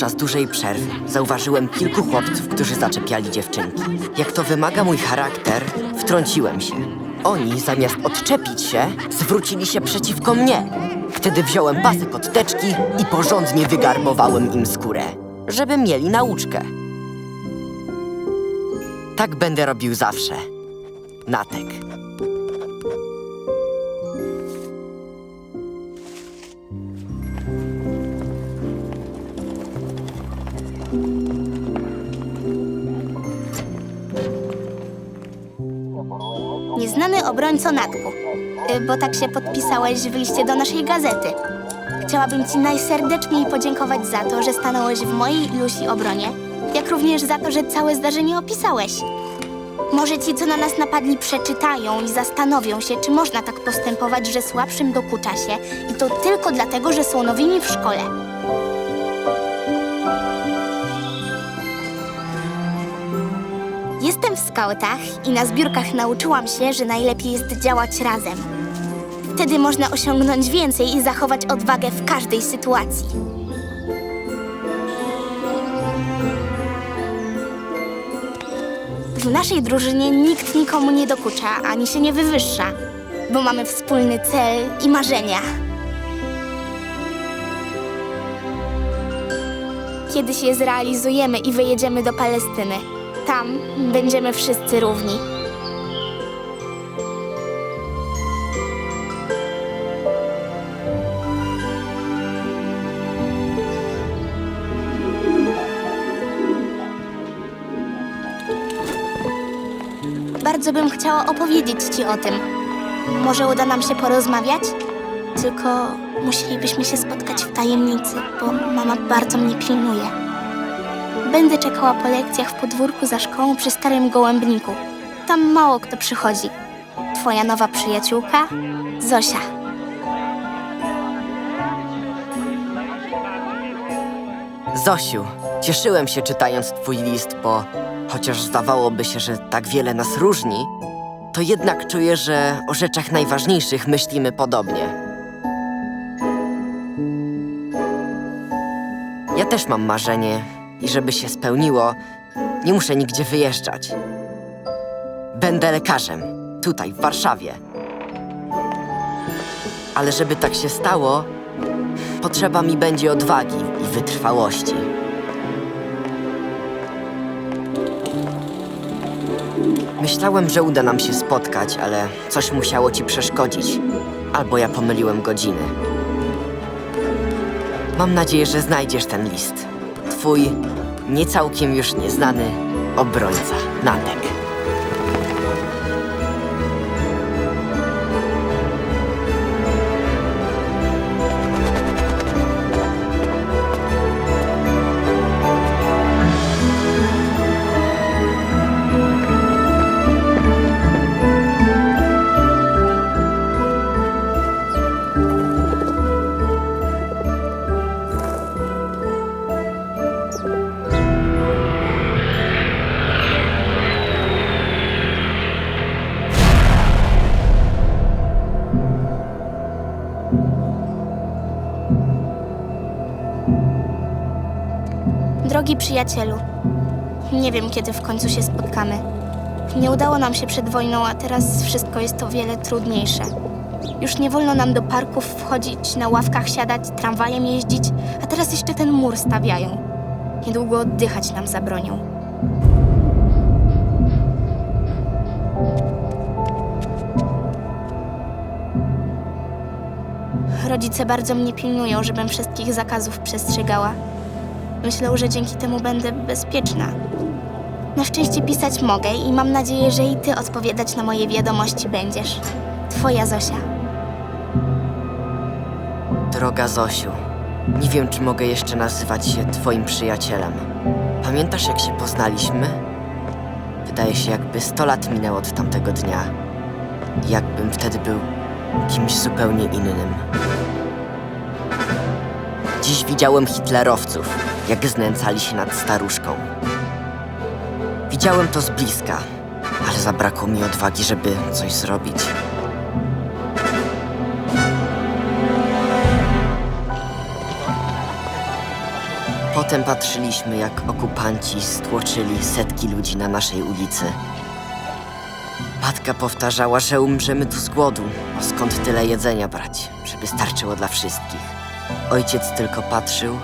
Podczas dużej przerwy. Zauważyłem kilku chłopców, którzy zaczepiali dziewczynki. Jak to wymaga mój charakter, wtrąciłem się. Oni, zamiast odczepić się, zwrócili się przeciwko mnie. Wtedy wziąłem pasek od teczki i porządnie wygarbowałem im skórę, żeby mieli nauczkę. Tak będę robił zawsze. Natek. Obrońco Natku, y, bo tak się podpisałeś w liście do naszej gazety. Chciałabym Ci najserdeczniej podziękować za to, że stanąłeś w mojej i Lusi obronie, jak również za to, że całe zdarzenie opisałeś. Może ci, co na nas napadli, przeczytają i zastanowią się, czy można tak postępować, że słabszym dokucza się i to tylko dlatego, że są nowymi w szkole. Jestem w skautach i na zbiórkach nauczyłam się, że najlepiej jest działać razem. Wtedy można osiągnąć więcej i zachować odwagę w każdej sytuacji. W naszej drużynie nikt nikomu nie dokucza ani się nie wywyższa, bo mamy wspólny cel i marzenia. Kiedyś je zrealizujemy i wyjedziemy do Palestyny. Tam będziemy wszyscy równi. Bardzo bym chciała opowiedzieć ci o tym. Może uda nam się porozmawiać? Tylko musielibyśmy się spotkać w tajemnicy, bo mama bardzo mnie pilnuje. Będę czekała po lekcjach w podwórku za szkołą przy starym gołębniku. Tam mało kto przychodzi. Twoja nowa przyjaciółka, Zosia. Zosiu, cieszyłem się czytając twój list, bo chociaż zdawałoby się, że tak wiele nas różni, to jednak czuję, że o rzeczach najważniejszych myślimy podobnie. Ja też mam marzenie i żeby się spełniło, nie muszę nigdzie wyjeżdżać. Będę lekarzem, tutaj, w Warszawie. Ale żeby tak się stało, potrzeba mi będzie odwagi i wytrwałości. Myślałem, że uda nam się spotkać, ale coś musiało ci przeszkodzić. Albo ja pomyliłem godziny. Mam nadzieję, że znajdziesz ten list. Twój nie całkiem już nieznany obrońca, Natek. Przyjacielu, nie wiem kiedy w końcu się spotkamy. Nie udało nam się przed wojną, a teraz wszystko jest o wiele trudniejsze. Już nie wolno nam do parków wchodzić, na ławkach siadać, tramwajem jeździć, a teraz jeszcze ten mur stawiają. Niedługo oddychać nam zabronią. Rodzice bardzo mnie pilnują, żebym wszystkich zakazów przestrzegała. Myślą, że dzięki temu będę bezpieczna. Na szczęście pisać mogę i mam nadzieję, że i ty odpowiadać na moje wiadomości będziesz. Twoja Zosia. Droga Zosiu, nie wiem, czy mogę jeszcze nazywać się twoim przyjacielem. Pamiętasz, jak się poznaliśmy? Wydaje się, jakby 100 lat minęło od tamtego dnia. Jakbym wtedy był kimś zupełnie innym. Dziś widziałem hitlerowców, jak znęcali się nad staruszką. Widziałem to z bliska, ale zabrakło mi odwagi, żeby coś zrobić. Potem patrzyliśmy, jak okupanci stłoczyli setki ludzi na naszej ulicy. Matka powtarzała, że umrzemy tu z głodu. Skąd tyle jedzenia brać, żeby starczyło dla wszystkich? Ojciec tylko patrzył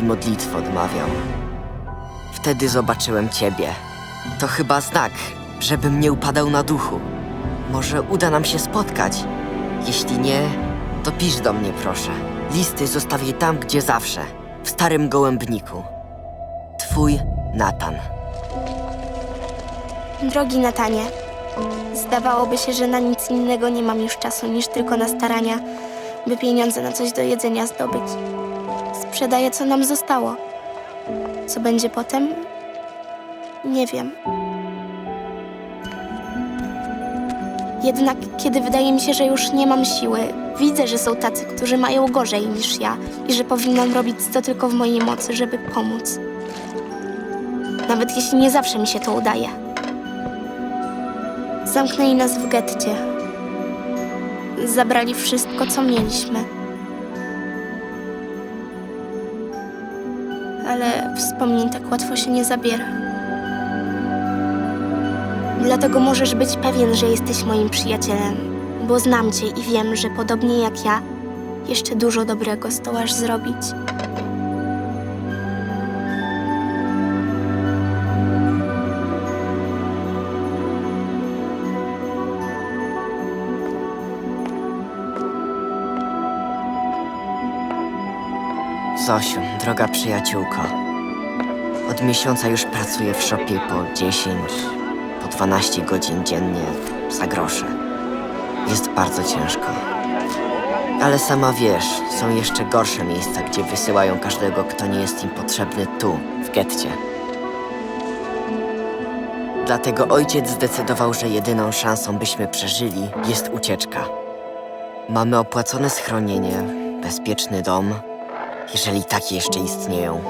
i modlitwę odmawiał. Wtedy zobaczyłem ciebie. To chyba znak, żebym nie upadał na duchu. Może uda nam się spotkać. Jeśli nie, to pisz do mnie, proszę. Listy zostawię tam, gdzie zawsze. W starym gołębniku. Twój Natan. Drogi Natanie, zdawałoby się, że na nic innego nie mam już czasu niż tylko na starania, by pieniądze na coś do jedzenia zdobyć. Sprzedaję, co nam zostało. Co będzie potem? Nie wiem. Jednak, kiedy wydaje mi się, że już nie mam siły, widzę, że są tacy, którzy mają gorzej niż ja i że powinnam robić co tylko w mojej mocy, żeby pomóc. Nawet jeśli nie zawsze mi się to udaje. Zamknęli nas w getcie. Zabrali wszystko, co mieliśmy. Ale wspomnień tak łatwo się nie zabiera. Dlatego możesz być pewien, że jesteś moim przyjacielem, bo znam cię i wiem, że podobnie jak ja, jeszcze dużo dobrego zdołasz zrobić. Zosiu, droga przyjaciółko. Od miesiąca już pracuję w szopie po 10, po 12 godzin dziennie za grosze. Jest bardzo ciężko. Ale sama wiesz, są jeszcze gorsze miejsca, gdzie wysyłają każdego, kto nie jest im potrzebny tu, w getcie. Dlatego ojciec zdecydował, że jedyną szansą, byśmy przeżyli, jest ucieczka. Mamy opłacone schronienie, bezpieczny dom, jeżeli takie jeszcze istnieją.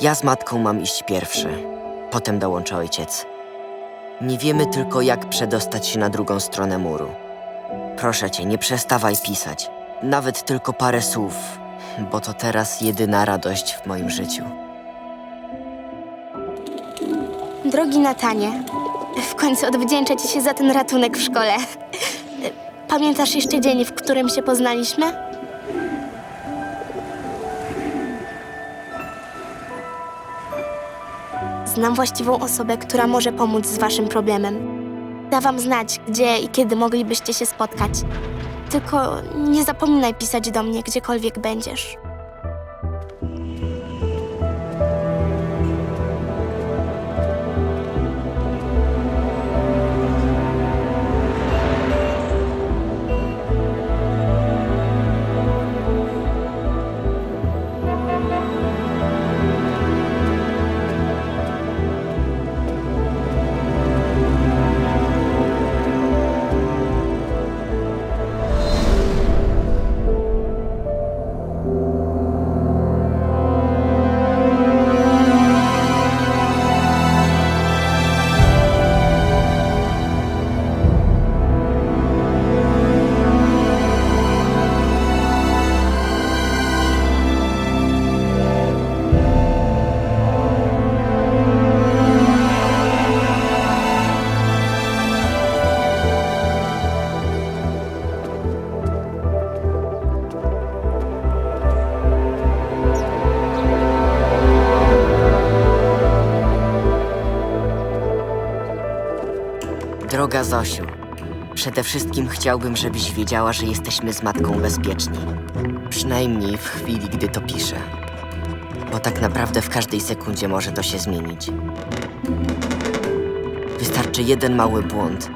Ja z matką mam iść pierwszy, potem dołączy ojciec. Nie wiemy tylko, jak przedostać się na drugą stronę muru. Proszę cię, nie przestawaj pisać. Nawet tylko parę słów, bo to teraz jedyna radość w moim życiu. Drogi Natanie, w końcu odwdzięczę ci się za ten ratunek w szkole. Pamiętasz jeszcze dzień, w którym się poznaliśmy? Znam właściwą osobę, która może pomóc z waszym problemem. Da wam znać, gdzie i kiedy moglibyście się spotkać. Tylko nie zapominaj pisać do mnie, gdziekolwiek będziesz. Droga Zosiu, przede wszystkim chciałbym, żebyś wiedziała, że jesteśmy z matką bezpieczni. Przynajmniej w chwili, gdy to piszę. Bo tak naprawdę w każdej sekundzie może to się zmienić. Wystarczy jeden mały błąd,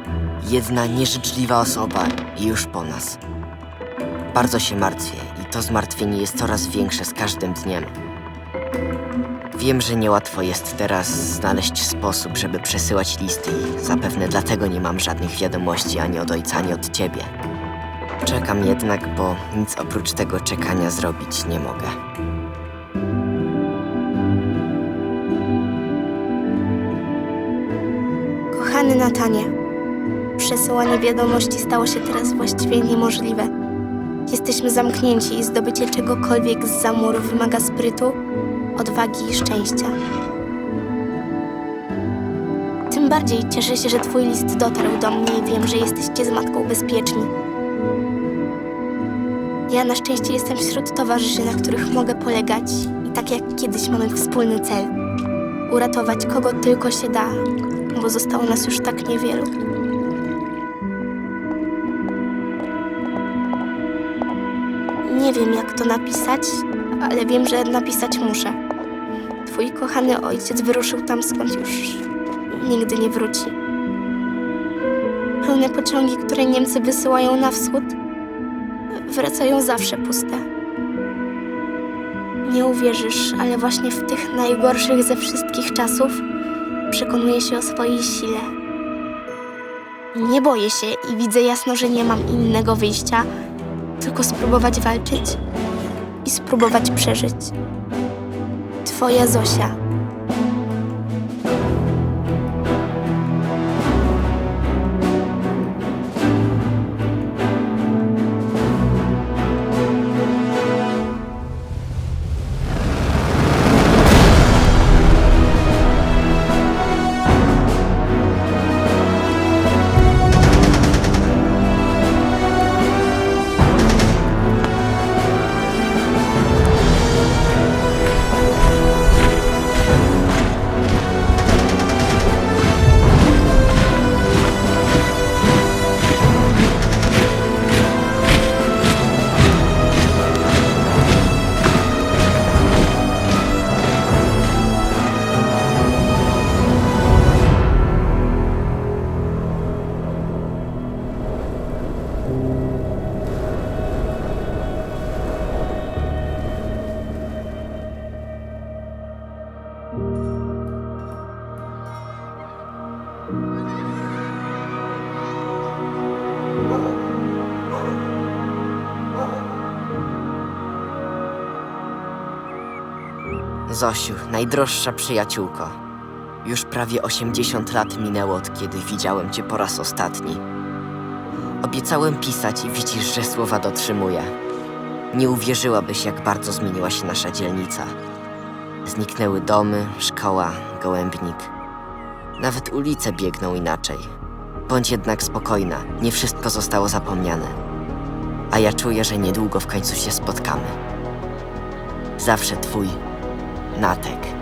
jedna nieżyczliwa osoba i już po nas. Bardzo się martwię i to zmartwienie jest coraz większe z każdym dniem. Wiem, że niełatwo jest teraz znaleźć sposób, żeby przesyłać listy i zapewne dlatego nie mam żadnych wiadomości ani od ojca, ani od ciebie. Czekam jednak, bo nic oprócz tego czekania zrobić nie mogę. Kochany Natanie, przesyłanie wiadomości stało się teraz właściwie niemożliwe. Jesteśmy zamknięci i zdobycie czegokolwiek z zamuru wymaga sprytu, odwagi i szczęścia. Tym bardziej cieszę się, że twój list dotarł do mnie i wiem, że jesteście z matką bezpieczni. Ja na szczęście jestem wśród towarzyszy, na których mogę polegać i tak jak kiedyś mamy wspólny cel. Uratować kogo tylko się da, bo zostało nas już tak niewielu. Nie wiem, jak to napisać, ale wiem, że napisać muszę. Twój kochany ojciec wyruszył tam, skąd już nigdy nie wróci. Pełne pociągi, które Niemcy wysyłają na wschód, wracają zawsze puste. Nie uwierzysz, ale właśnie w tych najgorszych ze wszystkich czasów przekonuję się o swojej sile. Nie boję się i widzę jasno, że nie mam innego wyjścia, tylko spróbować walczyć i spróbować przeżyć. Twoja Zosia. Zosiu, najdroższa przyjaciółko. Już prawie 80 lat minęło od kiedy widziałem cię po raz ostatni. Obiecałem pisać i widzisz, że słowa dotrzymuję. Nie uwierzyłabyś, jak bardzo zmieniła się nasza dzielnica. Zniknęły domy, szkoła, gołębnik. Nawet ulice biegną inaczej. Bądź jednak spokojna, nie wszystko zostało zapomniane. A ja czuję, że niedługo w końcu się spotkamy. Zawsze twój Natek.